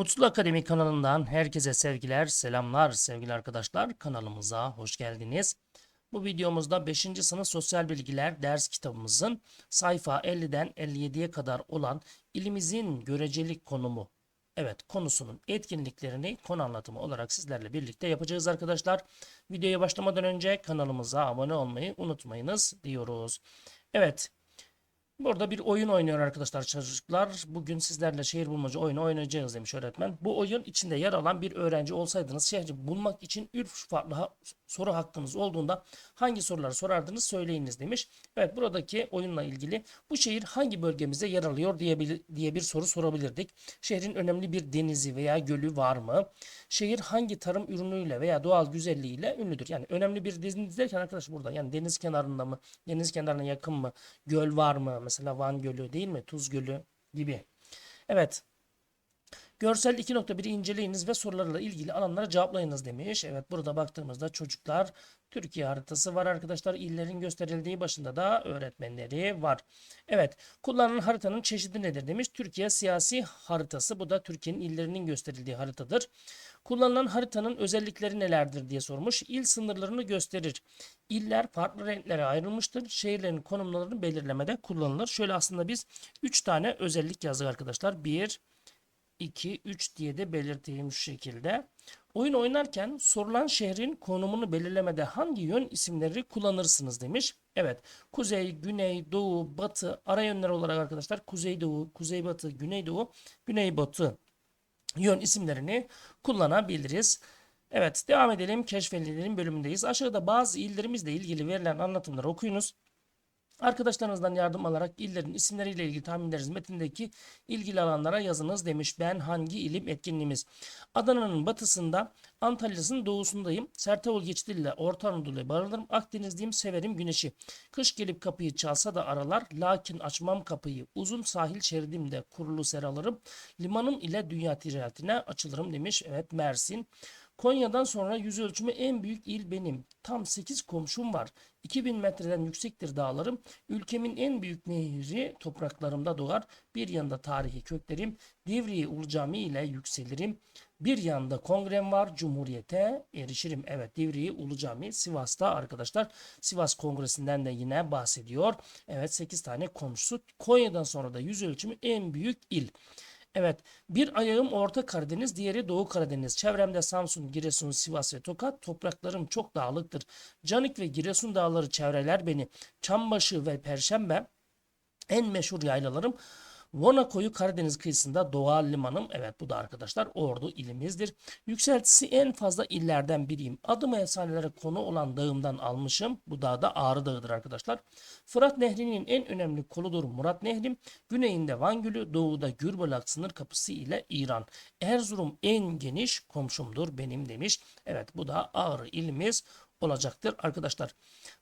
Mutlu Akademi kanalından herkese sevgiler, selamlar sevgili arkadaşlar. Kanalımıza hoş geldiniz. Bu videomuzda 5. sınıf sosyal bilgiler ders kitabımızın sayfa 50'den 57'ye kadar olan ilimizin görecelik konumu Evet konusunun etkinliklerini konu anlatımı olarak sizlerle birlikte yapacağız arkadaşlar. Videoya başlamadan önce kanalımıza abone olmayı unutmayınız diyoruz. Evet Burada bir oyun oynuyor arkadaşlar çocuklar. Bugün sizlerle şehir bulmaca oyunu oynayacağız demiş öğretmen. Bu oyun içinde yer alan bir öğrenci olsaydınız şehri bulmak için 3 farklı ha- soru hakkınız olduğunda hangi soruları sorardınız söyleyiniz demiş. Evet buradaki oyunla ilgili bu şehir hangi bölgemizde yer alıyor diye bir, diye bir soru sorabilirdik. Şehrin önemli bir denizi veya gölü var mı? Şehir hangi tarım ürünüyle veya doğal güzelliğiyle ünlüdür? Yani önemli bir deniz derken arkadaş burada yani deniz kenarında mı? Deniz kenarına yakın mı? Göl var mı? Mesela Van Gölü değil mi? Tuz Gölü gibi. Evet. Görsel 2.1'i inceleyiniz ve sorularla ilgili alanlara cevaplayınız demiş. Evet burada baktığımızda çocuklar Türkiye haritası var arkadaşlar. İllerin gösterildiği başında da öğretmenleri var. Evet kullanılan haritanın çeşidi nedir demiş. Türkiye siyasi haritası. Bu da Türkiye'nin illerinin gösterildiği haritadır. Kullanılan haritanın özellikleri nelerdir diye sormuş. İl sınırlarını gösterir. İller farklı renklere ayrılmıştır. Şehirlerin konumlarını belirlemede kullanılır. Şöyle aslında biz 3 tane özellik yazdık arkadaşlar. 1, 2, 3 diye de belirteyim şu şekilde. Oyun oynarken sorulan şehrin konumunu belirlemede hangi yön isimleri kullanırsınız demiş. Evet. Kuzey, güney, doğu, batı ara yönler olarak arkadaşlar kuzey doğu, kuzey batı, güney doğu, güney batı yön isimlerini kullanabiliriz. Evet devam edelim. Keşfedilelim bölümündeyiz. Aşağıda bazı illerimizle ilgili verilen anlatımları okuyunuz. Arkadaşlarınızdan yardım alarak illerin isimleriyle ilgili tahminleriniz metindeki ilgili alanlara yazınız demiş. Ben hangi ilim etkinliğimiz? Adana'nın batısında, Antalya'sının doğusundayım. Sertavul geçtiyle Orta Anadolu'ya barınırım. Akdenizliyim, severim güneşi. Kış gelip kapıyı çalsa da aralar. Lakin açmam kapıyı. Uzun sahil şeridimde kurulu seralarım. Limanım ile dünya ticaretine açılırım demiş. Evet Mersin. Konya'dan sonra yüz ölçümü en büyük il benim. Tam 8 komşum var. 2000 metreden yüksektir dağlarım. Ülkemin en büyük nehri topraklarımda doğar. Bir yanda tarihi köklerim. Divriği Ulu Cami ile yükselirim. Bir yanda kongrem var. Cumhuriyete erişirim. Evet Divriği Ulu Cami Sivas'ta arkadaşlar. Sivas Kongresi'nden de yine bahsediyor. Evet 8 tane komşusu. Konya'dan sonra da yüz ölçümü en büyük il. Evet. Bir ayağım Orta Karadeniz, diğeri Doğu Karadeniz. Çevremde Samsun, Giresun, Sivas ve Tokat. Topraklarım çok dağlıktır. Canik ve Giresun dağları çevreler beni. Çambaşı ve Perşembe en meşhur yaylalarım. Vonako'yu Karadeniz kıyısında doğal limanım. Evet bu da arkadaşlar Ordu ilimizdir. Yükseltisi en fazla illerden biriyim. Adım efsanelere konu olan dağımdan almışım. Bu dağ da Ağrı Dağı'dır arkadaşlar. Fırat Nehri'nin en önemli koludur Murat Nehrim. Güneyinde Van Gölü, doğuda Gürbülak sınır kapısı ile İran. Erzurum en geniş komşumdur benim demiş. Evet bu da Ağrı ilimiz olacaktır arkadaşlar.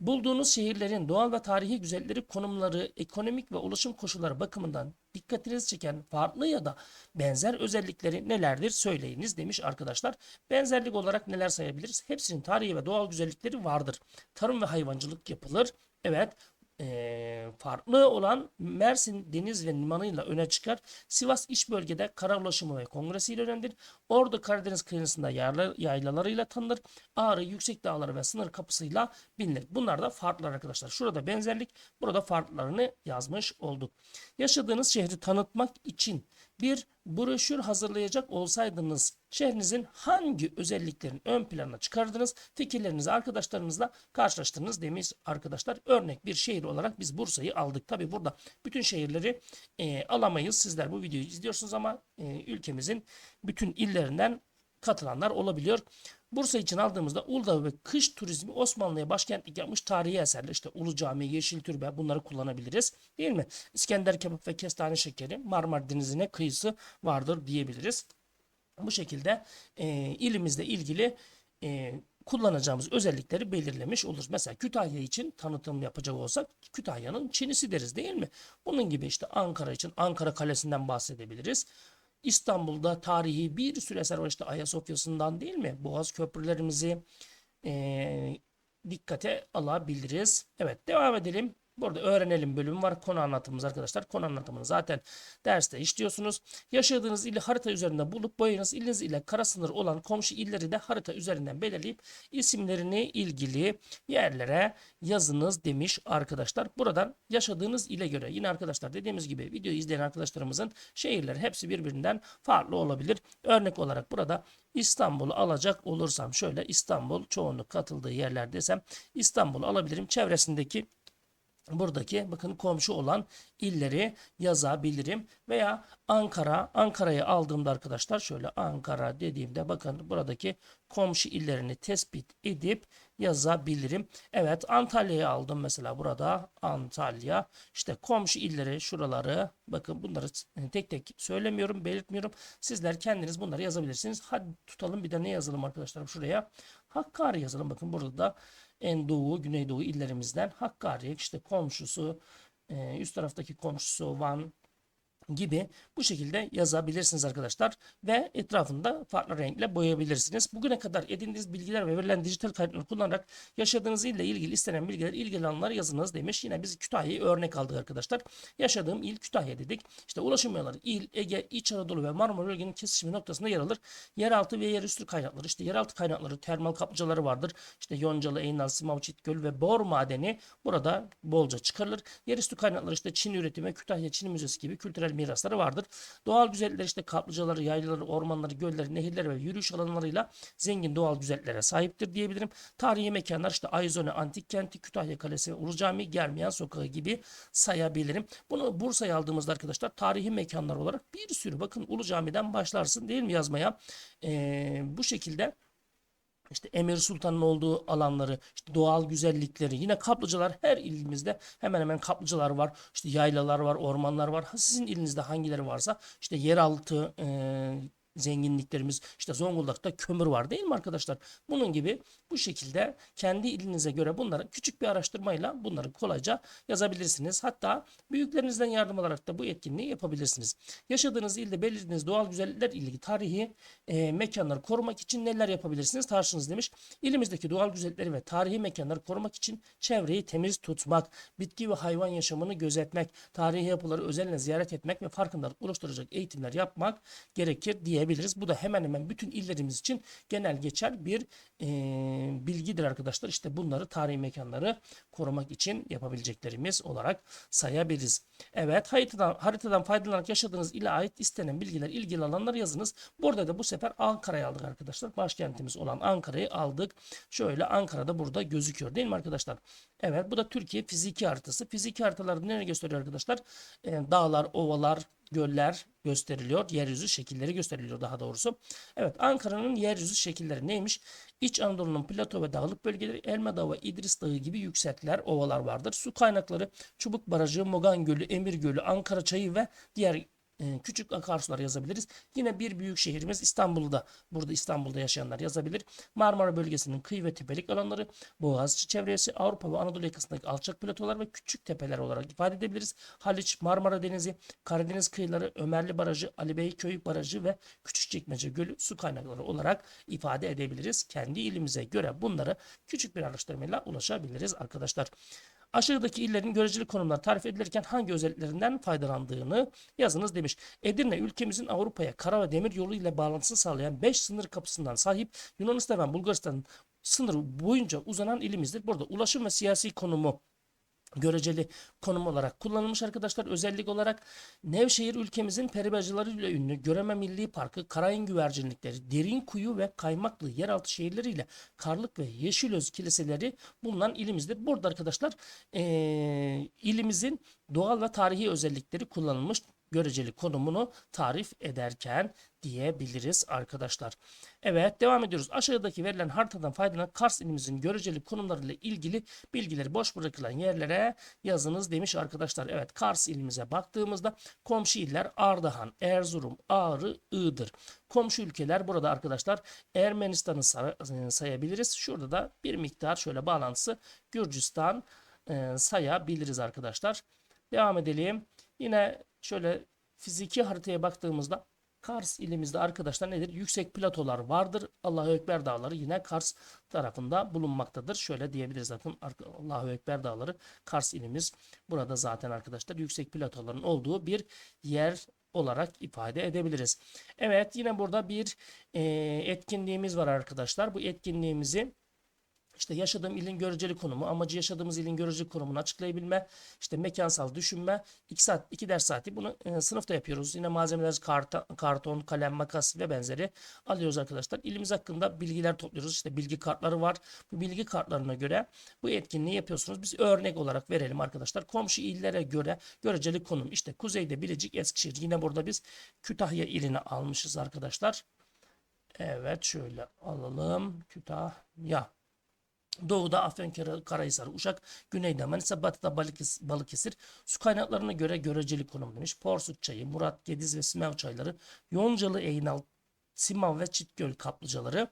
Bulduğunuz şehirlerin doğal ve tarihi güzellikleri, konumları, ekonomik ve ulaşım koşulları bakımından dikkatinizi çeken farklı ya da benzer özellikleri nelerdir söyleyiniz demiş arkadaşlar. Benzerlik olarak neler sayabiliriz? Hepsinin tarihi ve doğal güzellikleri vardır. Tarım ve hayvancılık yapılır. Evet eee, farklı olan Mersin deniz ve limanıyla öne çıkar. Sivas iç bölgede kara ulaşımı ve kongresiyle önemlidir. Ordu Karadeniz kıyısında yayla- yaylalarıyla tanınır. Ağrı yüksek dağları ve sınır kapısıyla bilinir. Bunlar da farklılar arkadaşlar. Şurada benzerlik, burada farklarını yazmış olduk. Yaşadığınız şehri tanıtmak için bir broşür hazırlayacak olsaydınız şehrinizin hangi özelliklerini ön plana çıkardınız? Fikirlerinizi arkadaşlarınızla karşılaştırınız demiş arkadaşlar. Örnek bir şehir olarak biz Bursa'yı aldık. Tabi burada bütün şehirleri e, alamayız. Sizler bu videoyu izliyorsunuz ama e, ülkemizin bütün illerinden katılanlar olabiliyor. Bursa için aldığımızda Uludağ ve kış turizmi Osmanlı'ya başkentlik yapmış tarihi eserler işte Ulu Cami, Yeşil Türbe bunları kullanabiliriz. Değil mi? İskender kebap ve kestane şekeri Marmara Denizi'ne kıyısı vardır diyebiliriz. Bu şekilde e, ilimizle ilgili e, kullanacağımız özellikleri belirlemiş oluruz. Mesela Kütahya için tanıtım yapacak olsak Kütahya'nın Çinisi deriz değil mi? Bunun gibi işte Ankara için Ankara Kalesi'nden bahsedebiliriz. İstanbul'da tarihi bir sürü eser var işte Ayasofya'sından değil mi? Boğaz köprülerimizi e, dikkate alabiliriz. Evet devam edelim. Burada öğrenelim bölümü var. Konu anlatımımız arkadaşlar. Konu anlatımını zaten derste işliyorsunuz. Yaşadığınız ili harita üzerinde bulup boyunuz iliniz ile kara sınır olan komşu illeri de harita üzerinden belirleyip isimlerini ilgili yerlere yazınız demiş arkadaşlar. Buradan yaşadığınız ile göre yine arkadaşlar dediğimiz gibi videoyu izleyen arkadaşlarımızın şehirleri hepsi birbirinden farklı olabilir. Örnek olarak burada İstanbul'u alacak olursam şöyle İstanbul çoğunluk katıldığı yerler desem İstanbul'u alabilirim. Çevresindeki buradaki bakın komşu olan illeri yazabilirim. Veya Ankara Ankara'yı aldığımda arkadaşlar şöyle Ankara dediğimde bakın buradaki komşu illerini tespit edip yazabilirim. Evet Antalya'yı aldım mesela burada Antalya işte komşu illeri şuraları bakın bunları tek tek söylemiyorum belirtmiyorum. Sizler kendiniz bunları yazabilirsiniz. Hadi tutalım bir de ne yazalım arkadaşlar şuraya Hakkari yazalım bakın burada da en doğu, güneydoğu illerimizden Hakkari, işte komşusu, e, üst taraftaki komşusu Van gibi bu şekilde yazabilirsiniz arkadaşlar ve etrafında farklı renkle boyayabilirsiniz. Bugüne kadar edindiğiniz bilgiler ve verilen dijital kayıtları kullanarak yaşadığınız ille ilgili istenen bilgiler ilgili alanlara yazınız demiş. Yine biz Kütahya'yı örnek aldık arkadaşlar. Yaşadığım il Kütahya dedik. İşte ulaşım yolları il, Ege, İç Anadolu ve Marmara bölgenin kesişimi noktasında yer alır. Yeraltı ve yerüstü kaynakları işte yeraltı kaynakları termal kaplıcaları vardır. İşte Yoncalı, Eynal, Simav, Çitgöl ve Bor madeni burada bolca çıkarılır. Yerüstü kaynakları işte Çin üretimi, Kütahya Çin Müzesi gibi kültürel mirasları vardır. Doğal güzellikler işte kaplıcaları, yaylaları, ormanları, gölleri, nehirleri ve yürüyüş alanlarıyla zengin doğal güzelliklere sahiptir diyebilirim. Tarihi mekanlar işte Ayzone Antik Kenti, Kütahya Kalesi ve Ulu Cami, Germiyan Sokağı gibi sayabilirim. Bunu Bursa'ya aldığımızda arkadaşlar tarihi mekanlar olarak bir sürü bakın Ulu Cami'den başlarsın değil mi yazmaya? Ee, bu şekilde işte Emir Sultan'ın olduğu alanları, işte doğal güzellikleri, yine kaplıcalar her ilimizde hemen hemen kaplıcalar var. İşte yaylalar var, ormanlar var. Sizin ilinizde hangileri varsa işte yeraltı e, zenginliklerimiz işte Zonguldak'ta kömür var değil mi arkadaşlar? Bunun gibi bu şekilde kendi ilinize göre bunları küçük bir araştırmayla bunları kolayca yazabilirsiniz. Hatta büyüklerinizden yardım alarak da bu etkinliği yapabilirsiniz. Yaşadığınız ilde belirlediğiniz doğal güzellikler ilgili tarihi e, mekanları korumak için neler yapabilirsiniz? Tartışınız demiş. İlimizdeki doğal güzellikleri ve tarihi mekanları korumak için çevreyi temiz tutmak, bitki ve hayvan yaşamını gözetmek, tarihi yapıları özenle ziyaret etmek ve farkındalık oluşturacak eğitimler yapmak gerekir diyebiliriz. Bu da hemen hemen bütün illerimiz için genel geçer bir e, bilgidir arkadaşlar. İşte bunları tarihi mekanları korumak için yapabileceklerimiz olarak sayabiliriz. Evet haritadan, haritadan faydalanarak yaşadığınız ile ait istenen bilgiler ilgili alanlar yazınız. Burada da bu sefer Ankara'yı aldık arkadaşlar. Başkentimiz olan Ankara'yı aldık. Şöyle Ankara'da burada gözüküyor değil mi arkadaşlar? Evet bu da Türkiye fiziki haritası. Fiziki haritalarda nereye gösteriyor arkadaşlar? Ee, dağlar, ovalar, göller gösteriliyor. Yeryüzü şekilleri gösteriliyor daha doğrusu. Evet Ankara'nın yeryüzü şekilleri neymiş? İç Anadolu'nun plato ve dağlık bölgeleri Elma Dağı ve İdris Dağı gibi yüksekler, ovalar vardır. Su kaynakları Çubuk Barajı, Mogan Gölü, Emir Gölü, Ankara Çayı ve diğer küçük akarsular yazabiliriz. Yine bir büyük şehrimiz İstanbul'da. Burada İstanbul'da yaşayanlar yazabilir. Marmara bölgesinin kıyı ve tepelik alanları, Boğaziçi çevresi, Avrupa ve Anadolu yakasındaki alçak platolar ve küçük tepeler olarak ifade edebiliriz. Haliç, Marmara Denizi, Karadeniz kıyıları, Ömerli Barajı, Ali Beyköy Barajı ve Küçükçekmece Gölü su kaynakları olarak ifade edebiliriz. Kendi ilimize göre bunları küçük bir araştırmayla ulaşabiliriz arkadaşlar. Aşağıdaki illerin göreceli konumlar tarif edilirken hangi özelliklerinden faydalandığını yazınız demiş. Edirne ülkemizin Avrupa'ya kara ve demir yolu ile bağlantısını sağlayan 5 sınır kapısından sahip Yunanistan ve Bulgaristan'ın sınırı boyunca uzanan ilimizdir. Burada ulaşım ve siyasi konumu göreceli konum olarak kullanılmış arkadaşlar. Özellik olarak Nevşehir ülkemizin peribacılarıyla ünlü Göreme Milli Parkı, Karayın güvercinlikleri, derin kuyu ve kaymaklı yeraltı şehirleriyle Karlık ve Yeşilöz kiliseleri bulunan ilimizdir. Burada arkadaşlar ee, ilimizin doğal ve tarihi özellikleri kullanılmış göreceli konumunu tarif ederken diyebiliriz arkadaşlar. Evet devam ediyoruz. Aşağıdaki verilen haritadan faydalanan Kars ilimizin göreceli konumlarıyla ilgili bilgileri boş bırakılan yerlere yazınız demiş arkadaşlar. Evet Kars ilimize baktığımızda komşu iller Ardahan, Erzurum, Ağrı, Iğdır. Komşu ülkeler burada arkadaşlar Ermenistan'ı say- sayabiliriz. Şurada da bir miktar şöyle bağlantısı Gürcistan e, sayabiliriz arkadaşlar. Devam edelim. Yine şöyle fiziki haritaya baktığımızda Kars ilimizde arkadaşlar nedir? Yüksek platolar vardır. Allahu Ekber dağları yine Kars tarafında bulunmaktadır. Şöyle diyebiliriz zaten Allahu Ekber dağları Kars ilimiz. Burada zaten arkadaşlar yüksek platoların olduğu bir yer olarak ifade edebiliriz. Evet yine burada bir e, etkinliğimiz var arkadaşlar. Bu etkinliğimizi işte yaşadığım ilin göreceli konumu, amacı yaşadığımız ilin göreceli konumunu açıklayabilme, işte mekansal düşünme, 2 saat, 2 ders saati bunu e, sınıfta yapıyoruz. Yine malzemeler karta, karton, kalem, makas ve benzeri alıyoruz arkadaşlar. İlimiz hakkında bilgiler topluyoruz. İşte bilgi kartları var. Bu bilgi kartlarına göre bu etkinliği yapıyorsunuz. Biz örnek olarak verelim arkadaşlar. Komşu illere göre göreceli konum. İşte kuzeyde Bilecik, Eskişehir. Yine burada biz Kütahya ilini almışız arkadaşlar. Evet şöyle alalım. Kütahya. Doğuda Afyonkarahisar, Uşak, güneyde Manisa, batıda Balıkes- Balıkesir. Su kaynaklarına göre göreceli konum demiş. Porsuk çayı, Murat, Gediz ve Simev çayları, Yoncalı, Eynal, Simav ve Çitgöl kaplıcaları.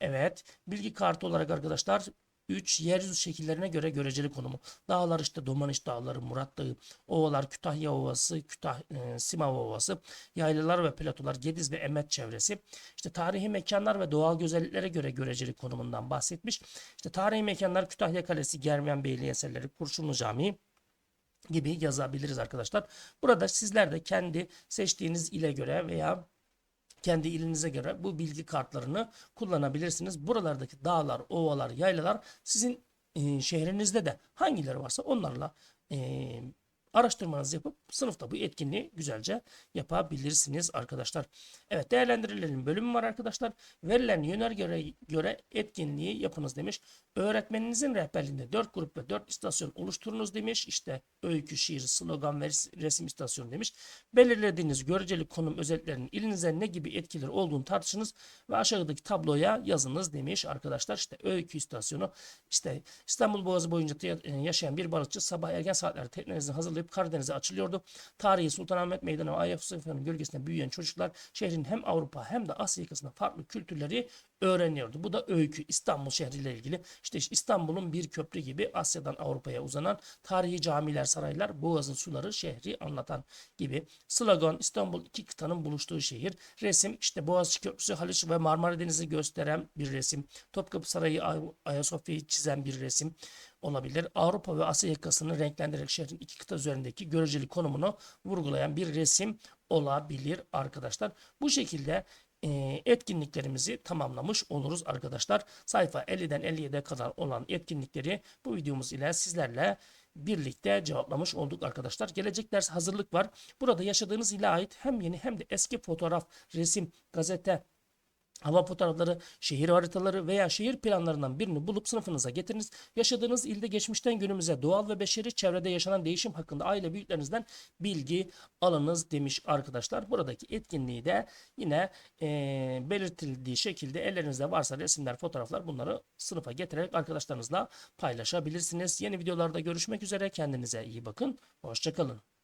Evet, bilgi kartı olarak arkadaşlar 3 yeryüzü şekillerine göre göreceli konumu. Dağlar işte Domaniş Dağları, Murat Dağı, ovalar Kütahya Ovası, Kütah, e, Simav Ovası, yaylalar ve platolar, Gediz ve Emet çevresi. İşte tarihi mekanlar ve doğal güzelliklere göre göreceli konumundan bahsetmiş. İşte tarihi mekanlar Kütahya Kalesi, Germiyan Beyliği eserleri, Kurşunlu Camii gibi yazabiliriz arkadaşlar. Burada sizler de kendi seçtiğiniz ile göre veya kendi ilinize göre bu bilgi kartlarını kullanabilirsiniz. Buralardaki dağlar, ovalar, yaylalar sizin e, şehrinizde de hangileri varsa onlarla e, araştırmanızı yapıp sınıfta bu etkinliği güzelce yapabilirsiniz arkadaşlar. Evet değerlendirilelim bölümü var arkadaşlar. Verilen yönergeye göre etkinliği yapınız demiş. Öğretmeninizin rehberliğinde 4 grup ve 4 istasyon oluşturunuz demiş. İşte öykü, şiir, slogan ve resim istasyonu demiş. Belirlediğiniz göreceli konum özelliklerinin ilinize ne gibi etkileri olduğunu tartışınız ve aşağıdaki tabloya yazınız demiş arkadaşlar. İşte öykü istasyonu işte İstanbul Boğazı boyunca yaşayan bir balıkçı sabah erken saatlerde teknenizi hazırlayıp Karadeniz'e açılıyordu. Tarihi Sultanahmet Meydanı ve Ayasofya'nın gölgesinde büyüyen çocuklar şehrin hem Avrupa hem de Asya yakasında farklı kültürleri öğreniyordu. Bu da öykü İstanbul şehriyle ilgili. İşte İstanbul'un bir köprü gibi Asya'dan Avrupa'ya uzanan tarihi camiler, saraylar, boğazın suları şehri anlatan gibi. Slogan İstanbul iki kıtanın buluştuğu şehir. Resim işte Boğaziçi Köprüsü, Haliç ve Marmara Denizi gösteren bir resim. Topkapı Sarayı, Ay- Ayasofya'yı çizen bir resim olabilir. Avrupa ve Asya yakasını renklendirerek şehrin iki kıta üzerindeki göreceli konumunu vurgulayan bir resim olabilir arkadaşlar. Bu şekilde e, etkinliklerimizi tamamlamış oluruz arkadaşlar. Sayfa 50'den 57'ye kadar olan etkinlikleri bu videomuz ile sizlerle birlikte cevaplamış olduk arkadaşlar. Gelecek ders hazırlık var. Burada yaşadığınız ile ait hem yeni hem de eski fotoğraf, resim, gazete, hava fotoğrafları, şehir haritaları veya şehir planlarından birini bulup sınıfınıza getiriniz. Yaşadığınız ilde geçmişten günümüze doğal ve beşeri çevrede yaşanan değişim hakkında aile büyüklerinizden bilgi alınız demiş arkadaşlar. Buradaki etkinliği de yine eee, belirtildiği şekilde ellerinizde varsa resimler, fotoğraflar bunları sınıfa getirerek arkadaşlarınızla paylaşabilirsiniz. Yeni videolarda görüşmek üzere. Kendinize iyi bakın. Hoşçakalın.